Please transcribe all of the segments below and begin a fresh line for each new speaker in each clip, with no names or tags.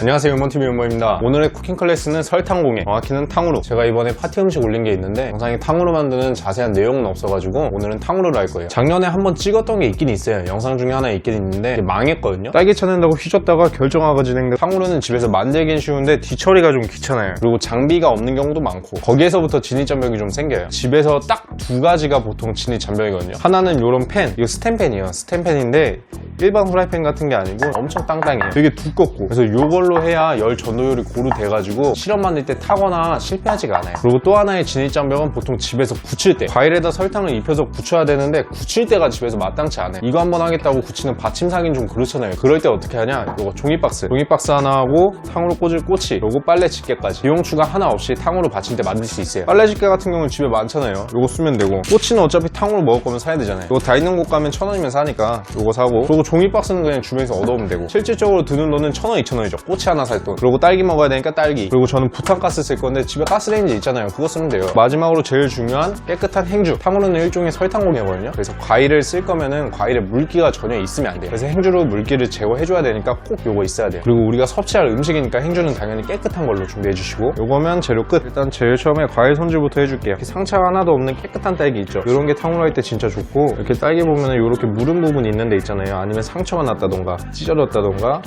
안녕하세요 유먼TV 윤모입니다. 오늘의 쿠킹 클래스는 설탕공예 정확히는 탕후루. 제가 이번에 파티 음식 올린 게 있는데 영상에 탕후루 만드는 자세한 내용은 없어가지고 오늘은 탕후루를 할 거예요. 작년에 한번 찍었던 게 있긴 있어요. 영상 중에 하나 있긴 있는데 망했거든요. 딸기 찾는다고 휘젓다가 결정화가 진행돼 탕후루는 집에서 만들긴 쉬운데 뒤처리가 좀 귀찮아요. 그리고 장비가 없는 경우도 많고 거기에서부터 진입장벽이 좀 생겨요. 집에서 딱 두 가지가 보통 진입장벽이거든요. 하나는 이런 팬 이거 스텐팬이에요. 스텐팬인데 일반 후라이팬 같은 게 아니고 엄청 땅땅해요. 되게 두껍고 그래서 이걸로 해야 열 전도율이 고루 돼가지고 실험 만들 때 타거나 실패하지가 않아요. 그리고 또 하나의 진입장벽은 보통 집에서 굳힐 때. 과일에다 설탕을 입혀서 굳혀야 되는데 굳힐 때가 집에서 마땅치 않아요. 이거 한번 하겠다고 굳히는 받침 사긴 좀 그렇잖아요. 그럴 때 어떻게 하냐? 이거 종이박스. 종이박스 하나 하고 탕으로 꽂을 꼬치 그리고 빨래 집게까지. 비용 추가 하나 없이 탕으로 받침대 만들 수 있어요. 빨래 집게 같은 경우는 집에 많잖아요. 이거 쓰면 되고. 꼬치는 어차피 탕으로 먹을 거면 사야 되잖아요. 이거 다 있는 곳 가면 천 원이면 사니까 이거 사고. 그리고 종이박스는 그냥 주변에서 얻어오면 되고. 실질적으로 드는 돈은 천 원, 이천 원이죠 꼬치 하나 살 돈. 그리고 딸기 먹어야 되니까 딸기. 그리고 저는 부탄가스 쓸 건데 집에 가스레인지 있잖아요. 그거 쓰면 돼요. 마지막으로 제일 중요한 깨끗한 행주. 탕후루는 일종의 설탕공이거든요. 그래서 과일을 쓸 거면은 과일에 물기가 전혀 있으면 안 돼요. 그래서 행주로 물기를 제거해줘야 되니까 꼭 요거 있어야 돼요. 그리고 우리가 섭취할 음식이니까 행주는 당연히 깨끗한 걸로 준비해 주시고. 요거면 재료 끝. 일단 제일 처음에 과일 손질부터 해줄게요. 상처 하나도 없는 깨끗한 딸기 있죠? 이런 게 탕후루 할 때 진짜 좋고 이렇게 딸기 보면은 이렇게 무른 부분 있는 데 있잖아요. 아니면 상처가 났다던가 찢어졌다던가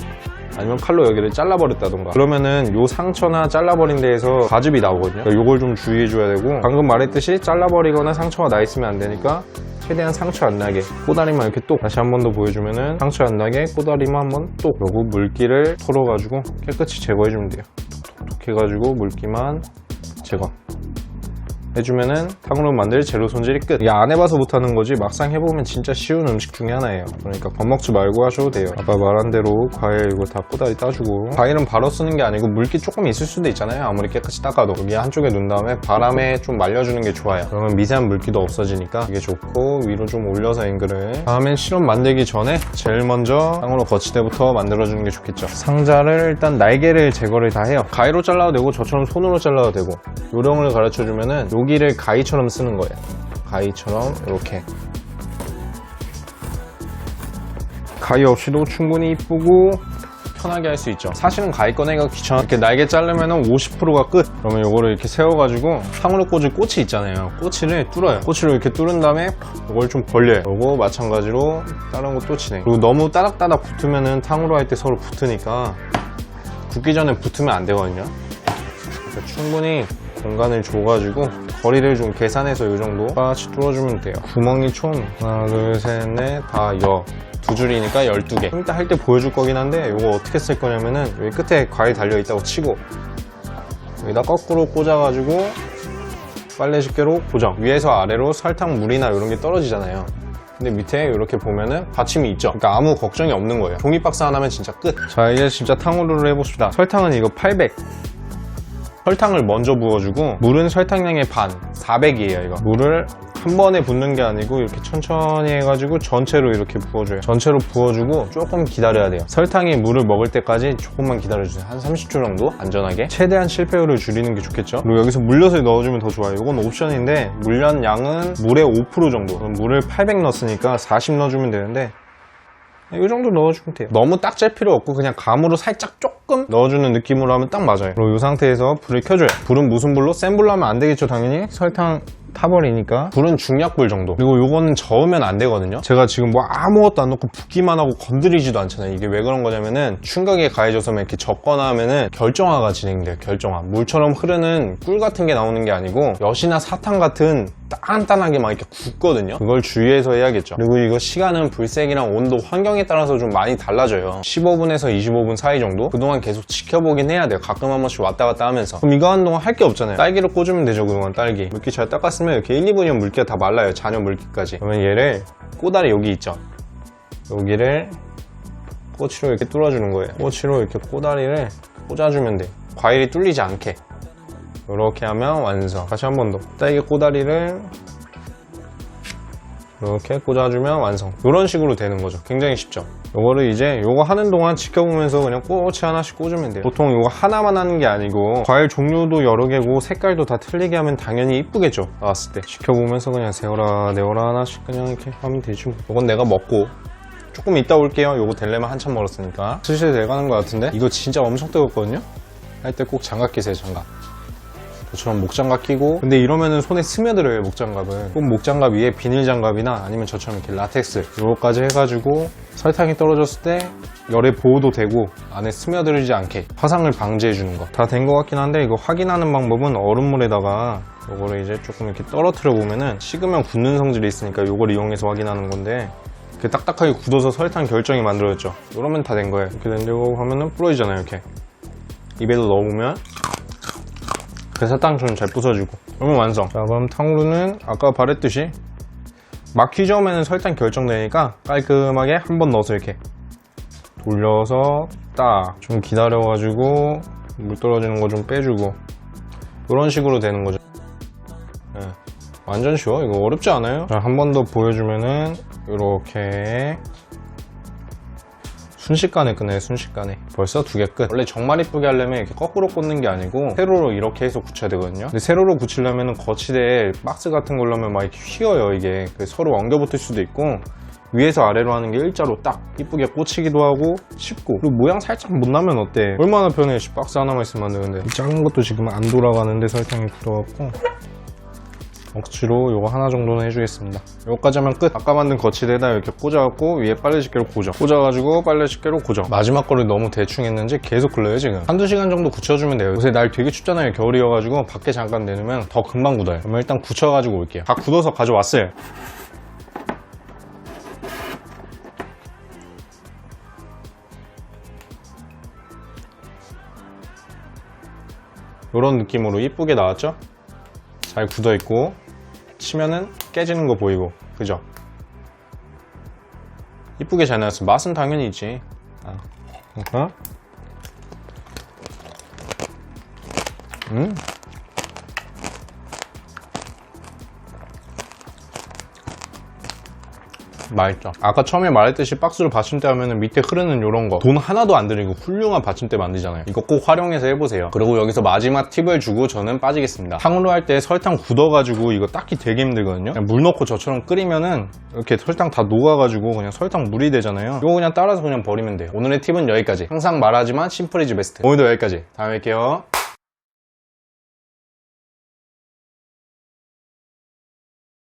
아니면 칼로 여기를 잘라버렸다던가. 그러면은 요 상처나 잘라버린 데에서 과즙이 나오거든요. 그러니까 요걸 좀 주의해줘야 되고 방금 말했듯이 잘라버리거나 상처가 나 있으면 안 되니까 최대한 상처 안 나게 꼬다리만 이렇게 또 다시 한 번 더 보여주면은 상처 안 나게 꼬다리만 한 번 또 그리고 물기를 털어가지고 깨끗이 제거해주면 돼요. 톡톡 해가지고 물기만 제거 해주면은 탕후루 만들 재료 손질이 끝. 이게 안 해봐서 못하는 거지 막상 해보면 진짜 쉬운 음식 중에 하나예요. 그러니까 겁먹지 말고 하셔도 돼요. 아까 말한 대로 과일 이거 다 꼬다리 따주고 과일은 바로 쓰는 게 아니고 물기 조금 있을 수도 있잖아요. 아무리 깨끗이 닦아도 여기 한쪽에 놓은 다음에 바람에 좀 말려주는 게 좋아요. 그러면 미세한 물기도 없어지니까 이게 좋고 위로 좀 올려서 앵글을 다음엔 실험 만들기 전에 제일 먼저 탕후루 거치대부터 만들어주는 게 좋겠죠. 상자를 일단 날개를 제거를 다 해요. 가위로 잘라도 되고 저처럼 손으로 잘라도 되고 요령을 가르쳐주면은 여기 를 가위처럼 쓰는 거예요. 가위처럼 이렇게 가위 없이도 충분히 이쁘고 편하게 할 수 있죠. 사실은 가위 꺼내기가 귀찮아. 이렇게 날개 자르면 50%가 끝. 그러면 이거를 이렇게 세워가지고 탕후루 꽂을 꼬치 있잖아요. 꼬치를 뚫어요. 꼬치를 이렇게 뚫은 다음에 이걸 좀 벌려요. 그리고 마찬가지로 다른 것도 진행. 그리고 너무 따닥따닥 붙으면은 탕후루 할때 서로 붙으니까 굽기 전에 붙으면 안 되거든요. 그러니까 충분히 공간을 줘가지고 거리를 좀 계산해서 이 정도 똑같이 뚫어주면 돼요. 구멍이 총 하나 둘셋넷다여. 두 줄이니까 12개. 좀 이따 할때 보여줄 거긴 한데 이거 어떻게 쓸 거냐면은 여기 끝에 과일 달려있다고 치고 여기다 거꾸로 꽂아가지고 빨래 집게로 고정. 위에서 아래로 설탕 물이나 이런 게 떨어지잖아요. 근데 밑에 이렇게 보면은 받침이 있죠. 그러니까 아무 걱정이 없는 거예요. 종이 박스 하나면 진짜 끝자 이제 진짜 탕후루를 해봅시다. 설탕은 이거 800 설탕을 먼저 부어주고 물은 설탕량의 반 400이에요 이거. 물을 한 번에 붓는 게 아니고 이렇게 천천히 해가지고 전체로 이렇게 부어줘요. 전체로 부어주고 조금 기다려야 돼요. 설탕이 물을 먹을 때까지 조금만 기다려주세요. 한 30초 정도 안전하게. 최대한 실패율을 줄이는 게 좋겠죠? 그리고 여기서 물엿을 넣어주면 더 좋아요. 이건 옵션인데 물엿 양은 물의 5% 정도. 물을 800 넣었으니까 40 넣어주면 되는데 이 정도 넣어주면 돼요. 너무 딱짤 필요 없고 그냥 감으로 살짝 조금 넣어주는 느낌으로 하면 딱 맞아요. 그리고 이 상태에서 불을 켜줘요. 불은 무슨 불로? 센 불로 하면 안 되겠죠 당연히? 설탕 타버리니까. 불은 중약불 정도. 그리고 요거는 저으면 안 되거든요. 제가 지금 뭐 아무것도 안 넣고 붓기만 하고 건드리지도 않잖아요. 이게 왜 그런 거냐면은 충격에 가해져서 이렇게 접거나 하면은 결정화가 진행돼요 결정화. 물처럼 흐르는 꿀 같은 게 나오는 게 아니고 엿이나 사탕 같은 단단하게 막 이렇게 굳거든요. 그걸 주의해서 해야겠죠. 그리고 이거 시간은 불색이랑 온도 환경에 따라서 좀 많이 달라져요. 15분에서 25분 사이 정도? 그동안 계속 지켜보긴 해야 돼요. 가끔 한 번씩 왔다 갔다 하면서. 그럼 이거 하는 동안 할 게 없잖아요. 딸기를 꽂으면 되죠 그동안 딸기. 물기 잘 닦았으면 이렇게 1, 2분이면 물기가 다 말라요 잔여 물기까지. 그러면 얘를 꼬다리 여기 있죠? 여기를 꼬치로 이렇게 뚫어주는 거예요. 꼬치로 이렇게 꼬다리를 꽂아주면 돼요. 과일이 뚫리지 않게 이렇게 하면 완성 다시 한 번 더 딸기 꼬다리를 이렇게 꽂아주면 완성 이런 식으로 되는 거죠 굉장히 쉽죠 요거를 이제 요거 하는 동안 지켜보면서 그냥 꼬치 하나씩 꽂으면 돼요 보통 요거 하나만 하는 게 아니고 과일 종류도 여러 개고 색깔도 다 틀리게 하면 당연히 이쁘겠죠 나왔을 때 지켜보면서 그냥 세워라 내워라 하나씩 그냥 이렇게 하면 되지 뭐. 요건 내가 먹고 조금 이따 올게요. 요거 될려면 한참 멀었으니까. 슬슬 돼가는 것 같은데? 이거 진짜 엄청 뜨겁거든요? 할 때 꼭 장갑 끼세요, 장갑. 저처럼 목장갑 끼고 근데 이러면은 손에 스며들어요 목장갑은 꼭 목장갑 위에 비닐 장갑이나 아니면 저처럼 이렇게 라텍스 요거까지 해가지고 설탕이 떨어졌을 때 열에 보호도 되고 안에 스며들지 않게 화상을 방지해 주는 거. 다 된 것 같긴 한데 이거 확인하는 방법은 얼음물에다가 요거를 이제 조금 이렇게 떨어뜨려 보면은 식으면 굳는 성질이 있으니까 요걸 이용해서 확인하는 건데 이렇게 딱딱하게 굳어서 설탕 결정이 만들어졌죠. 이러면 다 된 거예요. 이렇게 된다고 하면은 부러지잖아요 이렇게. 입에도 넣어보면 그 사탕 좀잘 부서지고. 그러면 완성. 자 그럼 탕후루는 아까 바랬듯이 막히점에는 설탕 결정되니까 깔끔하게 한 번 넣어서 이렇게 돌려서 딱 좀 기다려가지고 물 떨어지는 거 좀 빼주고. 그런 식으로 되는 거죠. 예. 완전 쉬워. 이거 어렵지 않아요? 자 한 번 더 보여주면은 이렇게 순식간에 끝내요 순식간에 벌써 두 개 끝. 원래 정말 이쁘게 하려면 이렇게 거꾸로 꽂는 게 아니고 세로로 이렇게 해서 붙여야 되거든요. 근데 세로로 붙이려면 거치대에 박스 같은 걸로 하면 막 이렇게 휘어요 이게. 그래서 서로 엉겨 붙을 수도 있고 위에서 아래로 하는 게 일자로 딱 이쁘게 꽂히기도 하고 쉽고. 그리고 모양 살짝 못 나면 어때? 얼마나 편해? 씨, 박스 하나만 있으면 되는데. 이 작은 것도 지금 안 돌아가는데 설탕이 굳어갖고 억지로 요거 하나 정도는 해주겠습니다. 요거까지 하면 끝. 아까 만든 거치대에다 이렇게 꽂아갖고 위에 빨래집게로 고정. 꽂아가지고 빨래집게로 고정. 마지막 거를 너무 대충 했는지 계속 흘러요 지금. 한두 시간 정도 굳혀주면 돼요. 요새 날 되게 춥잖아요. 겨울이어가지고 밖에 잠깐 내놓으면 더 금방 굳어요. 그러면 일단 굳혀가지고 올게요. 다 굳어서 가져왔어요. 요런 느낌으로 이쁘게 나왔죠? 잘 굳어 있고 치면은 깨지는 거 보이고 그죠? 이쁘게 잘 나왔어 맛은 당연히 있지 아. 어? 음 맛있죠. 아까 처음에 말했듯이 박스로 받침대 하면은 밑에 흐르는 이런 거 돈 하나도 안 들이고 훌륭한 받침대 만들잖아요. 이거 꼭 활용해서 해보세요. 그리고 여기서 마지막 팁을 주고 저는 빠지겠습니다. 탕후루 할 때 설탕 굳어가지고 이거 닦기 되게 힘들거든요. 물 넣고 저처럼 끓이면은 이렇게 설탕 다 녹아가지고 그냥 설탕 물이 되잖아요. 이거 그냥 따라서 그냥 버리면 돼요. 오늘의 팁은 여기까지. 항상 말하지만 심플이즈 베스트. 오늘도 여기까지. 다음에 뵐게요.